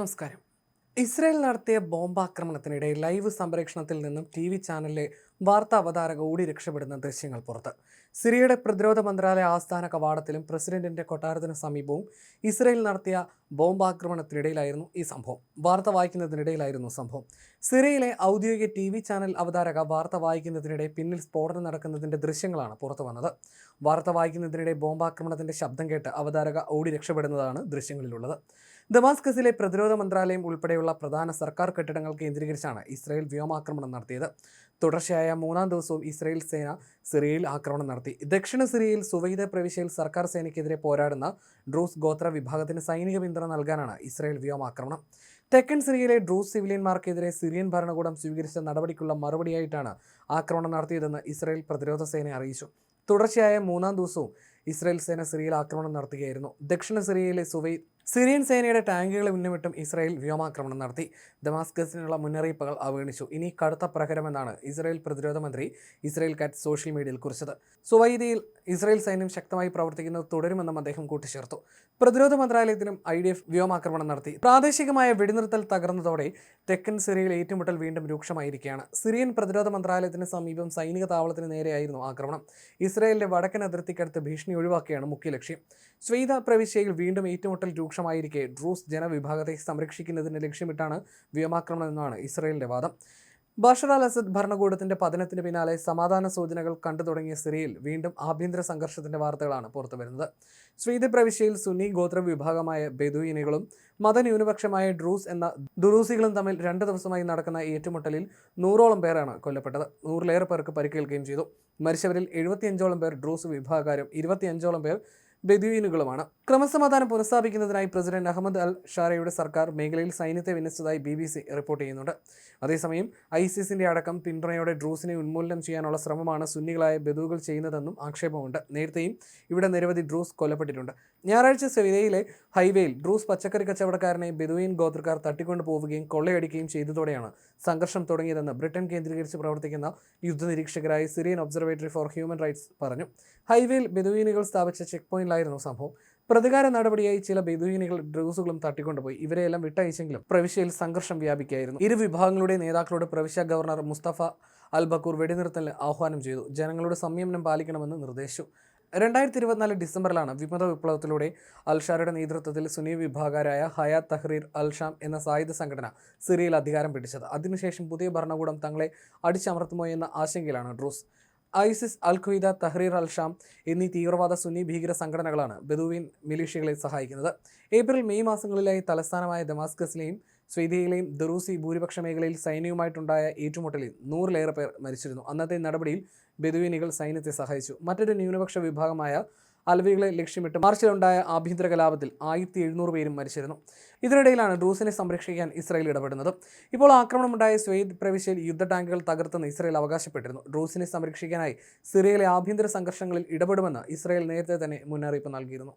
നമസ്കാരം. ഇസ്രായേൽ നടത്തിയ ബോംബാക്രമണത്തിനിടെ ലൈവ് സംപ്രേഷണത്തിൽ നിന്നും ടി വി ചാനലിലെ വാർത്താ അവതാരക ഓടി രക്ഷപ്പെടുന്ന ദൃശ്യങ്ങൾ പുറത്ത്. സിറിയയുടെ പ്രതിരോധ മന്ത്രാലയ ആസ്ഥാന കവാടത്തിലും പ്രസിഡന്റിന്റെ കൊട്ടാരത്തിന് സമീപവും ഇസ്രയേൽ നടത്തിയ ബോംബാക്രമണത്തിനിടയിലായിരുന്നു ഈ സംഭവം. വാർത്ത വായിക്കുന്നതിനിടയിലായിരുന്നു സംഭവം. സിറിയയിലെ ഔദ്യോഗിക ടി വി ചാനൽ അവതാരക വാർത്ത വായിക്കുന്നതിനിടെ പിന്നിൽ സ്ഫോടനം നടക്കുന്നതിന്റെ ദൃശ്യങ്ങളാണ് പുറത്തു വന്നത്. വാർത്ത വായിക്കുന്നതിനിടെ ബോംബാക്രമണത്തിന്റെ ശബ്ദം കേട്ട് അവതാരക ഓടി രക്ഷപ്പെടുന്നതാണ് ദൃശ്യങ്ങളിലുള്ളത്. ദമാസ്കസിലെ പ്രതിരോധ മന്ത്രാലയം ഉൾപ്പെടെയുള്ള പ്രധാന സർക്കാർ കെട്ടിടങ്ങൾ കേന്ദ്രീകരിച്ചാണ് ഇസ്രായേൽ വ്യോമാക്രമണം നടത്തിയത്. തുടർച്ചയായ മൂന്നാം ദിവസവും ഇസ്രയേൽ സേന സിറിയയിൽ ആക്രമണം നടത്തി. ദക്ഷിണ സിറിയയിൽ സുവൈദ പ്രവിശ്യയിൽ സർക്കാർ സേനയ്ക്കെതിരെ പോരാടുന്ന ഡ്രൂസ് ഗോത്ര വിഭാഗത്തിന് സൈനിക പിന്തുണ നൽകാനാണ് ഇസ്രയേൽ വ്യോമാക്രമണം. തെക്കൻ സിറിയയിലെ ഡ്രൂസ് സിവിലിയന്മാർക്കെതിരെ സിറിയൻ ഭരണകൂടം സ്വീകരിച്ച നടപടിക്കുള്ള മറുപടിയായിട്ടാണ് ആക്രമണം നടത്തിയതെന്ന് ഇസ്രായേൽ പ്രതിരോധ സേന അറിയിച്ചു. തുടർച്ചയായ മൂന്നാം ദിവസവും ഇസ്രായേൽ സേന സിറിയയിൽ ആക്രമണം നടത്തുകയായിരുന്നു. ദക്ഷിണ സിറിയയിലെ സുവൈ സിറിയൻ സേനയുടെ ടാങ്കുകളെ മുന്നമിട്ടും ഇസ്രായേൽ വ്യോമാക്രമണം നടത്തി. ദമാസ്കസിനുള്ള മുന്നറിയിപ്പുകൾ അവഗണിച്ചു. ഇനി കടുത്ത പ്രകരമെന്നാണ് ഇസ്രായേൽ പ്രതിരോധ മന്ത്രി ഇസ്രായേൽ കാറ്റ് സോഷ്യൽ മീഡിയയിൽ കുറിച്ചത്. സുവൈദിയിൽ ഇസ്രായേൽ സൈന്യം ശക്തമായി പ്രവർത്തിക്കുന്നത് തുടരുമെന്നും അദ്ദേഹം കൂട്ടിച്ചേർത്തു. പ്രതിരോധ മന്ത്രാലയത്തിനും ഐ ഡി എഫ് വ്യോമാക്രമണം നടത്തി. പ്രാദേശികമായ വെടിനിർത്തൽ തകർന്നതോടെ തെക്കൻ സിറിയയിൽ ഏറ്റുമുട്ടൽ വീണ്ടും രൂക്ഷമായിരിക്കുകയാണ്. സിറിയൻ പ്രതിരോധ മന്ത്രാലയത്തിന് സമീപം സൈനിക താവളത്തിന് നേരെയായിരുന്നു ആക്രമണം. ഇസ്രായേലിന്റെ വടക്കൻ അതിർത്തിക്കടുത്ത് ഭീഷണി ഒഴിവാക്കിയാണ് മുഖ്യ ലക്ഷ്യം. സ്വീത പ്രവിശ്യയിൽ വീണ്ടും ഏറ്റുമുട്ടൽ രൂക്ഷമായിരിക്കെ. ഡ്രൂസ് ജനവിഭാഗത്തെ സംരക്ഷിക്കുന്നതിന് ലക്ഷ്യമിട്ടാണ് വ്യോമാക്രമണം എന്നാണ് ഇസ്രായേലിന്റെ വാദം. ബഷർ അൽ അസദ് ഭരണകൂടത്തിന്റെ പതനത്തിന് പിന്നാലെ സമാധാന സൂചനകൾ കണ്ടു തുടങ്ങിയ സിറിയയിൽ വീണ്ടും ആഭ്യന്തര സംഘർഷത്തിന്റെ വാർത്തകളാണ് പുറത്തുവരുന്നത് സ്വീതി പ്രവിശ്യയിൽ സുന്നി ഗോത്ര വിഭാഗമായ ബെദുയിനികളും മതന്യൂനപക്ഷമായ ഡ്രൂസ് എന്ന ദുറൂസികളും തമ്മിൽ രണ്ട് ദിവസമായി നടക്കുന്ന ഏറ്റുമുട്ടലിൽ നൂറോളം പേരാണ് കൊല്ലപ്പെട്ടത്. നൂറിലേറെ പേർക്ക് പരിക്കേൽക്കുകയും ചെയ്തു. മരിച്ചവരിൽ എഴുപത്തിയഞ്ചോളം പേർ ഡ്രൂസ് വിഭാഗക്കാരും ഇരുപത്തിയഞ്ചോളം പേർ ബെദുയിനുകളുമാണ് ക്രമസമാധാനം പുനഃസ്ഥാപിക്കുന്നതിനായി പ്രസിഡന്റ് അഹമ്മദ് അൽ ഷാരയുടെ സർക്കാർ മേഖലയിൽ സൈന്യത്തെ വിന്യസിച്ചതായി ബി ബി സി റിപ്പോർട്ട് ചെയ്യുന്നുണ്ട്. അതേസമയം ഐസിസിന്റെ അടക്കം പിന്തുണയോടെ ഡ്രൂസിനെ ഉന്മൂലനം ചെയ്യാനുള്ള ശ്രമമാണ് സുന്നികളായ ബദുവുകൾ ചെയ്യുന്നതെന്നും ആക്ഷേപമുണ്ട്. നേരത്തെയും ഇവിടെ നിരവധി ഡ്രൂസ് കൊല്ലപ്പെട്ടിട്ടുണ്ട്. ഞായറാഴ്ച സെവിതയിലെ ഹൈവേയിൽ ഡ്രൂസ് പച്ചക്കറി കച്ചവടക്കാരനെ ബെദുയിൻ ഗോത്രക്കാർ തട്ടിക്കൊണ്ടു പോവുകയും കൊള്ളയടിക്കുകയും ചെയ്തതോടെയാണ് സംഘർഷം തുടങ്ങിയതെന്ന് ബ്രിട്ടൻ കേന്ദ്രീകരിച്ച് പ്രവർത്തിക്കുന്ന യുദ്ധനിരീക്ഷകരായ Syrian Observatory for Human Rights പറഞ്ഞു. ഹൈവേയിൽ ബെദുവീനുകൾ സ്ഥാപിച്ച ചെക്ക് പോയിന്റിലായിരുന്നു സംഭവം. പ്രതികാര നടപടിയായി ചില ബെദുവിനികൾ ഡ്രൂസുകളും തട്ടിക്കൊണ്ടുപോയി. ഇവരെയെല്ലാം വിട്ടയച്ചെങ്കിലും പ്രവിശ്യയിൽ സംഘർഷം വ്യാപിക്കുകയായിരുന്നു. ഇരു വിഭാഗങ്ങളുടെ നേതാക്കളോട് പ്രവിശ്യ ഗവർണർ മുസ്തഫ അൽ ബക്കൂർ വെടിനിർത്തലിന് ആഹ്വാനം ചെയ്തു. ജനങ്ങളുടെ സംയമനം പാലിക്കണമെന്ന് നിർദ്ദേശിച്ചു. രണ്ടായിരത്തി ഇരുപത്തിനാല് ഡിസംബറിലാണ് വിമത വിപ്ലവത്തിലൂടെ അൽഷാരുടെ നേതൃത്വത്തിൽ സുനി വിഭാഗരായ ഹയാത് തഹ്രീർ അൽഷാം എന്ന സായുധ സംഘടന സിറിയയിൽ അധികാരം പിടിച്ചത്. അതിനുശേഷം പുതിയ ഭരണകൂടം തങ്ങളെ അടിച്ചമർത്തുമോ എന്ന ആശങ്കയിലാണ് Druze. ISIS al Qaeda Tahrir al Sham എന്നീ തീവ്രവാദ സുന്നി ഭീകര സംഘടനകളാണ് ബദുവിൻ മിലീഷ്യകളെ സഹായിക്കുന്നത്. ഏപ്രിൽ മെയ് മാസങ്ങളിലായി തലസ്ഥാനമായ ദമാസ്കസിലെയും സ്വീതിയയിലെയും ദറൂസി ഭൂരിപക്ഷ മേഖലയിൽ സൈന്യവുമായിട്ടുണ്ടായ ഏറ്റുമുട്ടലിൽ നൂറിലേറെ പേർ മരിച്ചിരുന്നു. അന്നത്തെ നടപടിയിൽ ബദുവിനികൾ സൈന്യത്തെ സഹായിച്ചു. മറ്റൊരു ന്യൂനപക്ഷ വിഭാഗമായ അൽവികളെ ലക്ഷ്യമിട്ട് മാർച്ചിലുണ്ടായ ആഭ്യന്തര കലാപത്തിൽ ആയിരത്തി എഴുന്നൂറ് പേരും മരിച്ചിരുന്നു. ഇതിനിടയിലാണ് ഡ്രൂസിനെ സംരക്ഷിക്കാൻ ഇസ്രായേൽ ഇടപെടുന്നത്. ഇപ്പോൾ ആക്രമണമുണ്ടായ സ്വെയ്ദ് പ്രവിശ്യയിൽ യുദ്ധ ടാങ്കുകൾ തകർത്തെന്ന് ഇസ്രായേൽ അവകാശപ്പെട്ടിരുന്നു. ഡ്രൂസിനെ സംരക്ഷിക്കാനായി സിറിയയിലെ ആഭ്യന്തര സംഘർഷങ്ങളിൽ ഇടപെടുമെന്ന് ഇസ്രായേൽ നേരത്തെ തന്നെ മുന്നറിയിപ്പ് നൽകിയിരുന്നു.